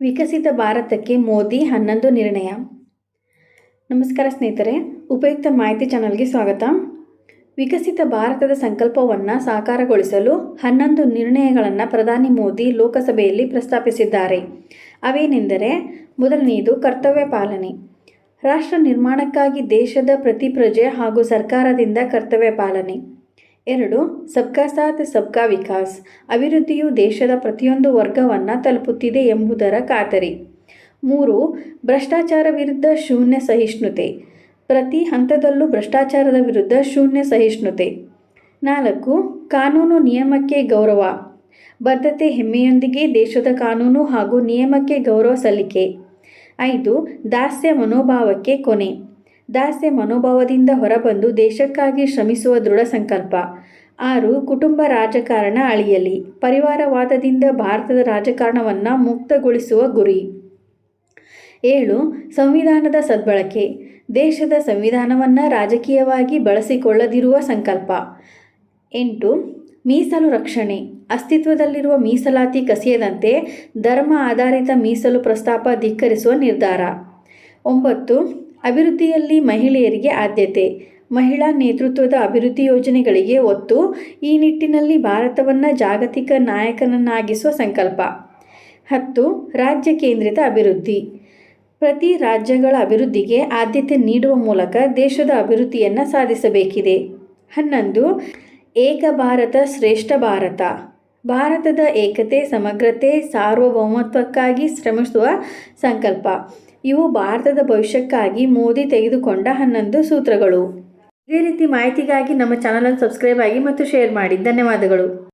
ವಿಕಸಿತ ಭಾರತಕ್ಕೆ ಮೋದಿ ಹನ್ನೊಂದು ನಿರ್ಣಯ. ನಮಸ್ಕಾರ ಸ್ನೇಹಿತರೆ, ಉಪಯುಕ್ತ ಮಾಹಿತಿ ಚಾನಲ್ಗೆ ಸ್ವಾಗತ. ವಿಕಸಿತ ಭಾರತದ ಸಂಕಲ್ಪವನ್ನು ಸಾಕಾರಗೊಳಿಸಲು ಹನ್ನೊಂದು ನಿರ್ಣಯಗಳನ್ನು ಪ್ರಧಾನಿ ಮೋದಿ ಲೋಕಸಭೆಯಲ್ಲಿ ಪ್ರಸ್ತಾಪಿಸಿದ್ದಾರೆ. ಅವೇನೆಂದರೆ, ಮೊದಲನೆಯದು ಕರ್ತವ್ಯ ಪಾಲನೆ. ರಾಷ್ಟ್ರ ನಿರ್ಮಾಣಕ್ಕಾಗಿ ದೇಶದ ಪ್ರತಿ ಪ್ರಜೆ ಹಾಗೂ ಸರ್ಕಾರದಿಂದ ಕರ್ತವ್ಯ ಪಾಲನೆ. ಎರಡು, ಸಬ್ಕಾ ಸಾಥ್ ಸಬ್ಕಾ ವಿಕಾಸ್. ಅಭಿವೃದ್ಧಿಯು ದೇಶದ ಪ್ರತಿಯೊಂದು ವರ್ಗವನ್ನು ತಲುಪುತ್ತಿದೆ ಎಂಬುದರ ಖಾತರಿ. ಮೂರು, ಭ್ರಷ್ಟಾಚಾರ ವಿರುದ್ಧ ಶೂನ್ಯ ಸಹಿಷ್ಣುತೆ. ಪ್ರತಿ ಹಂತದಲ್ಲೂ ಭ್ರಷ್ಟಾಚಾರದ ವಿರುದ್ಧ ಶೂನ್ಯ ಸಹಿಷ್ಣುತೆ. ನಾಲ್ಕು, ಕಾನೂನು ನಿಯಮಕ್ಕೆ ಗೌರವ. ಬದ್ಧತೆ ಹೆಮ್ಮೆಯೊಂದಿಗೆ ದೇಶದ ಕಾನೂನು ಹಾಗೂ ನಿಯಮಕ್ಕೆ ಗೌರವ ಸಲ್ಲಿಕೆ. ಐದು, ದಾಸ್ಯ ಮನೋಭಾವಕ್ಕೆ ಕೊನೆ. ದಾಸ್ಯ ಮನೋಭಾವದಿಂದ ಹೊರಬಂದು ದೇಶಕ್ಕಾಗಿ ಶ್ರಮಿಸುವ ದೃಢ ಸಂಕಲ್ಪ. ಆರು, ಕುಟುಂಬ ರಾಜಕಾರಣ ಅಳಿಯಲಿ. ಪರಿವಾರವಾದದಿಂದ ಭಾರತದ ರಾಜಕಾರಣವನ್ನು ಮುಕ್ತಗೊಳಿಸುವ ಗುರಿ. ಏಳು, ಸಂವಿಧಾನದ ಸದ್ಬಳಕೆ. ದೇಶದ ಸಂವಿಧಾನವನ್ನು ರಾಜಕೀಯವಾಗಿ ಬಳಸಿಕೊಳ್ಳದಿರುವ ಸಂಕಲ್ಪ. ಎಂಟು, ಮೀಸಲು ರಕ್ಷಣೆ. ಅಸ್ತಿತ್ವದಲ್ಲಿರುವ ಮೀಸಲಾತಿ ಕಸಿಯದಂತೆ ಧರ್ಮ ಆಧಾರಿತ ಮೀಸಲು ಪ್ರಸ್ತಾಪ ಧಿಕ್ಕರಿಸುವ ನಿರ್ಧಾರ. ಒಂಬತ್ತು ಅಭಿವೃದ್ಧಿಯಲ್ಲಿ ಮಹಿಳೆಯರಿಗೆ ಆದ್ಯತೆ. ಮಹಿಳಾ ನೇತೃತ್ವದ ಅಭಿವೃದ್ಧಿ ಯೋಜನೆಗಳಿಗೆ ಒತ್ತು. ಈ ನಿಟ್ಟಿನಲ್ಲಿ ಭಾರತವನ್ನು ಜಾಗತಿಕ ನಾಯಕನನ್ನಾಗಿಸುವ ಸಂಕಲ್ಪ. ಹತ್ತು, ರಾಜ್ಯ ಕೇಂದ್ರಿತ ಅಭಿವೃದ್ಧಿ. ಪ್ರತಿ ರಾಜ್ಯಗಳ ಅಭಿವೃದ್ಧಿಗೆ ಆದ್ಯತೆ ನೀಡುವ ಮೂಲಕ ದೇಶದ ಅಭಿವೃದ್ಧಿಯನ್ನು ಸಾಧಿಸಬೇಕಿದೆ. ಹನ್ನೊಂದು, ಏಕ ಭಾರತ ಶ್ರೇಷ್ಠ ಭಾರತ. ಭಾರತದ ಏಕತೆ, ಸಮಗ್ರತೆ, ಸಾರ್ವಭೌಮತ್ವಕ್ಕಾಗಿ ಶ್ರಮಿಸುವ ಸಂಕಲ್ಪ. ಇವು ಭಾರತದ ಭವಿಷ್ಯಕ್ಕಾಗಿ ಮೋದಿ ತೆಗೆದುಕೊಂಡ ಹನ್ನೊಂದು ಸೂತ್ರಗಳು. ಇದೇ ರೀತಿ ಮಾಹಿತಿಗಾಗಿ ನಮ್ಮ ಚಾನಲನ್ನು ಸಬ್ಸ್ಕ್ರೈಬ್ ಆಗಿ ಮತ್ತು ಶೇರ್ ಮಾಡಿ. ಧನ್ಯವಾದಗಳು.